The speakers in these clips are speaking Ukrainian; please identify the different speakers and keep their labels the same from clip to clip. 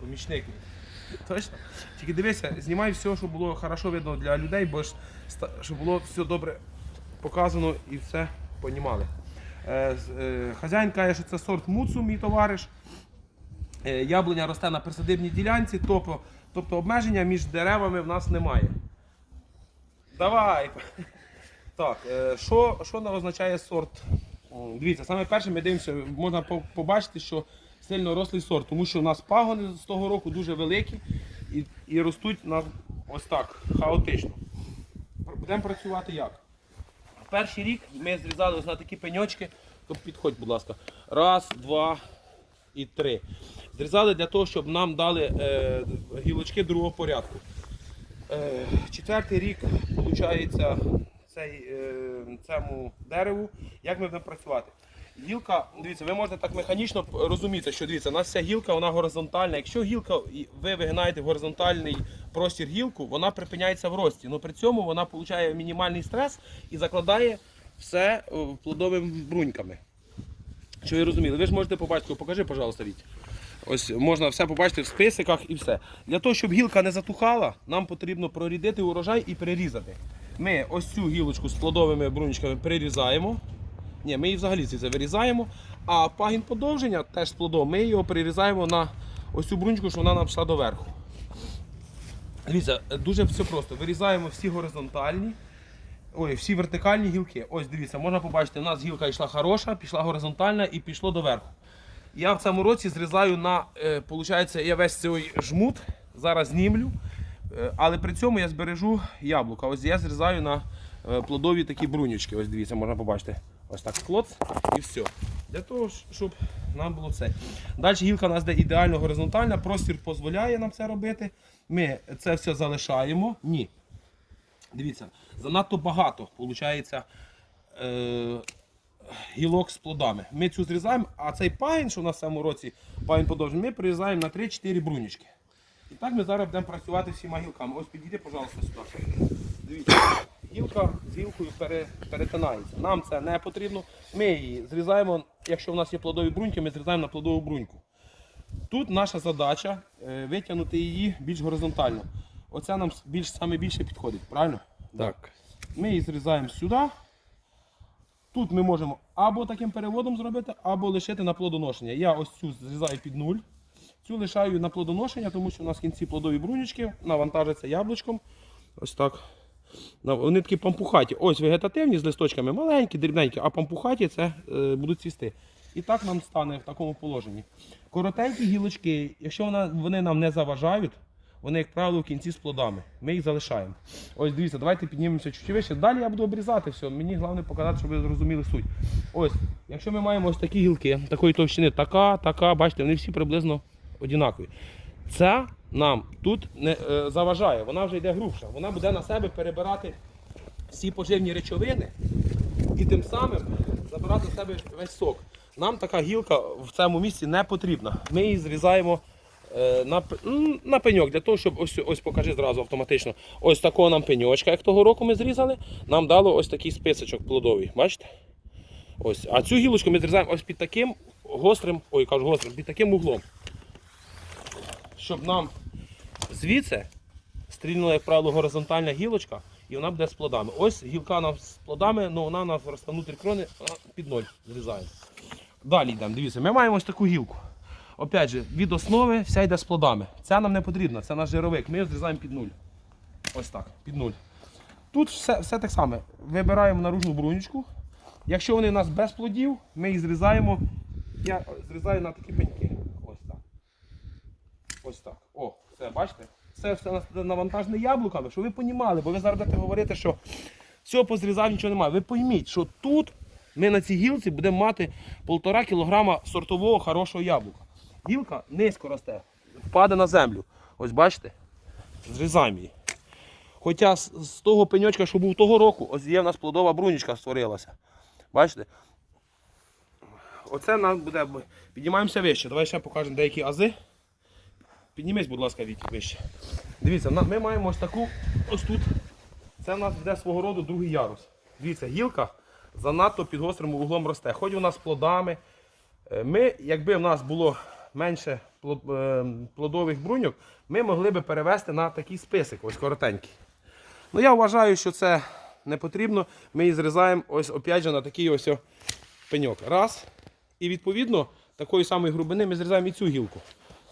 Speaker 1: помічник. Точно? Тільки дивися, знімай все, щоб було хорошо видно для людей, бо ж щоб було все добре показано і все понімали. Е, е, хазяїн каже, що це сорт муцу, мій товариш. Е, яблуня росте на присадибній ділянці, тобто, тобто обмеження між деревами в нас немає. Давай. Так, е, що, що означає сорт? Дивіться, саме перше ми дивимося, можна побачити, що сильно рослий сорт, тому що у нас пагони з того року дуже великі і, і ростуть на ось так, хаотично. Будемо працювати як? Перший рік ми зрізали ось на такі пеньочки, то підходь, будь ласка. Раз, два і три. Зрізали для того, щоб нам дали е, гілочки другого порядку. Е, четвертий рік, виходить, цей, е, цьому дереву, як ми будемо працювати. Гілка, дивіться, ви можете так механічно розуміти, що дивіться, у нас ця гілка вона горизонтальна. Якщо гілка, ви вигинаєте горизонтальний простір гілку, вона припиняється в рості. але при цьому вона отримує мінімальний стрес і закладає все е, плодовими бруньками. Що ви розуміли? Ви ж можете побачити, покажи, пожалуйста, Віть. Ось можна все побачити в списиках і все. Для того, щоб гілка не затухала, нам потрібно прорідити урожай і перерізати. Ми ось цю гілочку з плодовими бруничками перерізаємо. Ні, ми її взагалі звідси вирізаємо. А пагін подовження теж з плодом, ми його перерізаємо на ось цю бруничку, що вона нам пішла доверху. Дивіться, дуже все просто. Вирізаємо всі горизонтальні. Ой, всі вертикальні гілки. Ось дивіться, можна побачити, у нас гілка йшла хороша, пішла горизонтальна і пішло доверху. Я в цьому році зрізаю на, е, получається, я весь цей жмут зараз знімлю, е, але при цьому я збережу яблука. Ось я зрізаю на е, плодові такі брунючки. Ось дивіться, можна побачити. Ось так клоц і все. Для того, щоб нам було це. Далі гілка у нас де ідеально горизонтальна, простір дозволяє нам це робити. Ми це все залишаємо. Ні. Дивіться, занадто багато виходить е, гілок з плодами. Ми цю зрізаємо, а цей пагін, що у нас в цьому році пагін подовжений, ми прирізаємо на 3-4 брунічки. І так ми зараз будемо працювати всіма гілками. Ось підійди, пожалуйста, сюди. Дивіться, гілка з гілкою перетинається. Нам це не потрібно. Ми її зрізаємо, якщо в нас є плодові бруньки, ми зрізаємо на плодову бруньку. Тут наша задача е, витягнути її більш горизонтально. Оця нам більш, саме більше підходить, правильно?
Speaker 2: Так.
Speaker 1: Ми її зрізаємо сюди. Тут ми можемо або таким переводом зробити, або лишити на плодоношення. Я ось цю зрізаю під нуль. Цю лишаю на плодоношення, тому що у нас в кінці плодові брунючки навантажаться яблучком. Ось так. Вони такі пампухаті. Ось вегетативні з листочками маленькі, дрібненькі, а пампухаті це е, будуть цвісти. І так нам стане в такому положенні. Коротенькі гілочки, якщо вона, вони нам не заважають, вони, як правило, в кінці з плодами. Ми їх залишаємо. Ось дивіться, давайте піднімемося чуть вище. Далі я буду обрізати все. Мені головне показати, щоб ви зрозуміли суть. Ось, якщо ми маємо ось такі гілки, такої товщини, така, така, бачите, вони всі приблизно однакові. Ця нам тут не е, заважає, вона вже йде грубша. Вона буде на себе перебирати всі поживні речовини і тим самим забирати з себе весь сок. Нам така гілка в цьому місці не потрібна. Ми її зрізаємо е, на, на пеньок, для того, щоб ось, ось покажи зразу автоматично. Ось такого нам пеньочка, як того року ми зрізали, нам дало ось такий списочок плодовий. Бачите? Ось. А цю гілочку ми зрізаємо ось під таким гострим, ой, кажу гострим, під таким углом. Щоб нам звідси стрільнула, як правило, горизонтальна гілочка, і вона буде з плодами. Ось гілка у нас з плодами, але вона у нас росте внутрі крони під ноль зрізаємо. Далі йдемо, дивіться, ми маємо ось таку гілку. Опять же, від основи вся йде з плодами. Ця нам не потрібна, це наш жировик. Ми його зрізаємо під нуль. Ось так, під нуль. Тут все, все так само. Вибираємо наружну брунючку. Якщо вони у нас без плодів, ми їх зрізаємо. Я зрізаю на такі пеньки. Ось так. О, все, бачите? Це все навантажене яблуками, щоб ви понімали, бо ви зараз будете говорити, що всього позрізав, нічого немає. Ви пойміть, що тут ми на цій гілці будемо мати 1,5 кг сортового хорошого яблука. Гілка низько росте, впаде на землю. Ось бачите? Зрізаємо її. Хоча з того пеньочка, що був того року, ось є в нас плодова брунічка створилася. Бачите? Оце нам буде. Піднімаємося вище. Давай ще покажемо деякі ази. Піднімись, будь ласка, Віть, вище. Дивіться, ми маємо ось таку, ось тут. Це в нас буде свого роду другий ярус. Дивіться, гілка занадто під гострим углом росте. Хоч у нас плодами. Е, Ми, якби в нас було менше е, плодових бруньок, ми могли би перевести на такий список, ось коротенький. Ну я вважаю, що це не потрібно. Ми її зрізаємо ось опять же на такий ось пеньок. Раз. І відповідно такої самої грубини ми зрізаємо і цю гілку.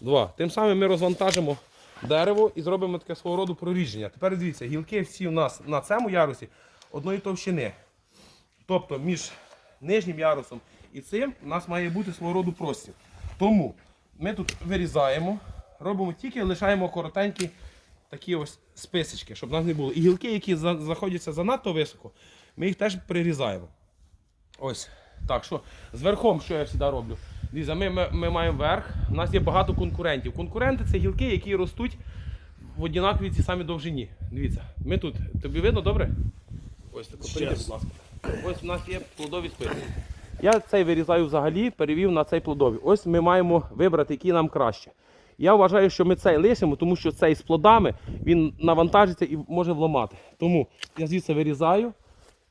Speaker 1: Два. Тим самим ми розвантажимо дерево і зробимо таке свого роду проріження. Тепер дивіться, гілки всі у нас на цьому ярусі одної товщини. Тобто між нижнім ярусом і цим у нас має бути свого роду простір. Тому ми тут вирізаємо, робимо тільки лишаємо коротенькі такі ось списочки, щоб нас не було. І гілки, які знаходяться занадто високо, ми їх теж прирізаємо. Ось. Так, що з верхом, що я завжди роблю? Дивіться, ми, ми, ми маємо верх, у нас є багато конкурентів. Конкуренти це гілки, які ростуть в однаковій цій самій довжині. Дивіться, ми тут. Тобі видно добре? Ось так, прийди, будь ласка. Ось у нас є плодові списки. Я цей вирізаю взагалі, перевів на цей плодовий. Ось ми маємо вибрати, який нам краще. Я вважаю, що ми цей лишимо, тому що цей з плодами він навантажиться і може вламати. Тому я звідси вирізаю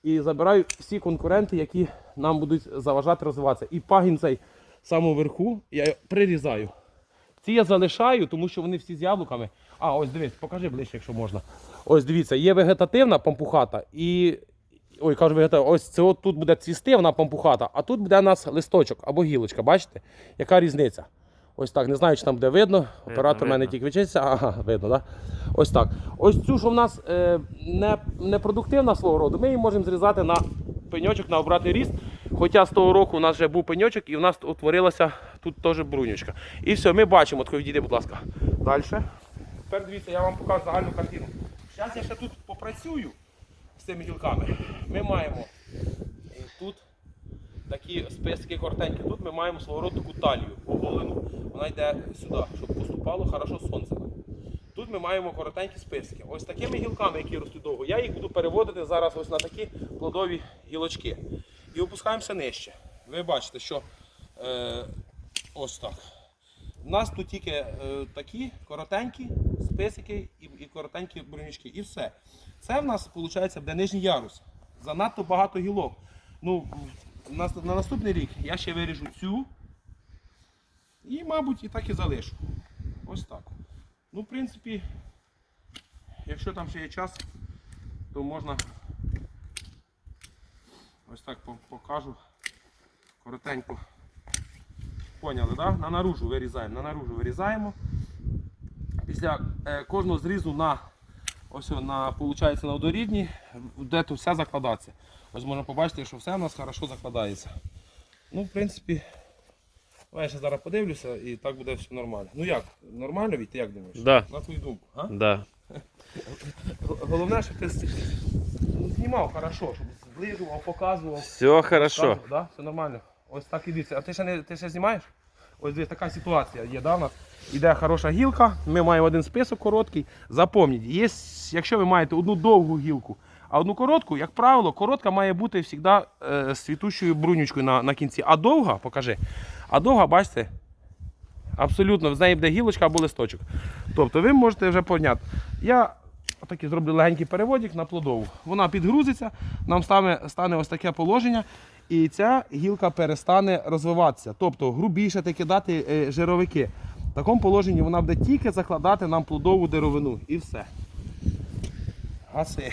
Speaker 1: і забираю всі конкуренти, які нам будуть заважати розвиватися. І пагін цей в самому верху я прирізаю. Ці я залишаю, тому що вони всі з яблуками. А, ось дивись, покажи ближче, якщо можна. Ось дивіться, є вегетативна пампухата і. Ой, кажу вегетативна, ось це от тут буде цвісти, вона пампухата, а тут буде у нас листочок або гілочка. Бачите? Яка різниця? Ось так. Не знаю, чи там буде видно. Оператор в мене тільки вчиться. Ага, видно, так? Да? Ось так. Ось цю, що в нас е, не, непродуктивна свого роду, ми її можемо зрізати на пеньочок, на обратний ріст. Хоча з того року у нас вже був пеньочок і в нас утворилася тут теж брунючка. І все, ми бачимо, тако відійди, будь ласка. Далі. Тепер дивіться, я вам покажу загальну картину. Зараз я ще тут попрацюю з цими гілками. Ми маємо е, тут такі списки коротенькі. Тут ми маємо свого роду таку талію оголену. Вона йде сюди, щоб поступало хорошо сонце. Тут ми маємо коротенькі списки. Ось такими гілками, які ростуть довго, я їх буду переводити зараз ось на такі плодові гілочки. І опускаємося нижче. Ви бачите, що е, ось так. У нас тут тільки е, такі коротенькі списики і, і коротенькі бронючки. І все. Це в нас виходить буде нижній ярус. Занадто багато гілок. Ну, на, на наступний рік я ще виріжу цю. І, мабуть, і так і залишу. Ось так. Ну, в принципі, якщо там ще є час, то можна ось так покажу. Коротенько. Поняли, да? На наружу вирізаємо. На наружу вирізаємо. Після е, кожного зрізу на ось на, виходить, на одорідні, де тут все закладається. Ось можна побачити, що все у нас хорошо закладається. Ну, в принципі, я ще зараз подивлюся і так буде все нормально. Ну як? Нормально від ти як думаєш?
Speaker 2: Да.
Speaker 1: На твою думку. А?
Speaker 2: Да.
Speaker 1: Головне, щоб ти знімав хорошо, щоб зближував, показував.
Speaker 2: Все хорошо.
Speaker 1: Да? Все нормально. Ось так і дивіться. А ти ще не ти ще знімаєш? Ось дивись, така ситуація є, да, у нас. Іде хороша гілка, ми маємо один список короткий. Запомніть, є, якщо ви маєте одну довгу гілку, а одну коротку, як правило, коротка має бути завжди е, з світущою брунючкою на, на кінці. А довга, покажи. А довга, бачите, абсолютно з неї буде гілочка або листочок. Тобто ви можете вже поняти. Я отакий зроблю легенький переводик на плодову. Вона підгрузиться, нам стане, стане ось таке положення, і ця гілка перестане розвиватися. Тобто грубіше кидати е, жировики. В такому положенні вона буде тільки закладати нам плодову деревину і все. Гаси.